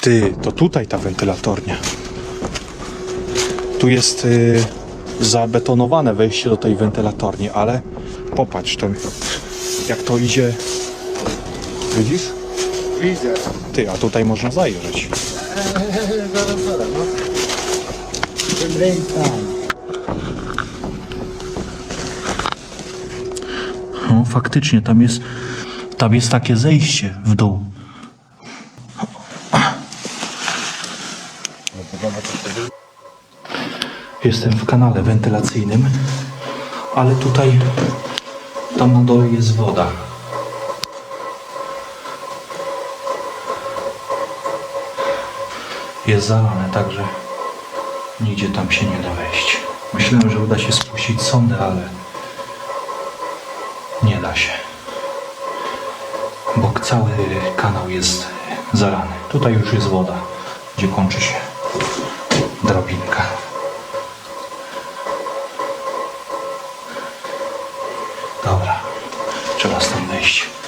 Ty, to tutaj ta wentylatornia. Tu jest y, zabetonowane wejście do tej wentylatorni, ale popatrz, to, jak to idzie. Widzisz? Widzę. Ty, a tutaj można zajrzeć. zaraz, zaraz, no. No faktycznie, tam jest, tam jest takie zejście w dół. Jestem w kanale wentylacyjnym, ale tutaj, tam na dole jest woda. Jest zalane, także nigdzie tam się nie da wejść. Myślałem, że uda się spuścić sondę, ale nie da się. Bo cały kanał jest zalany. Tutaj już jest woda, gdzie kończy się trzeba stąd wejść.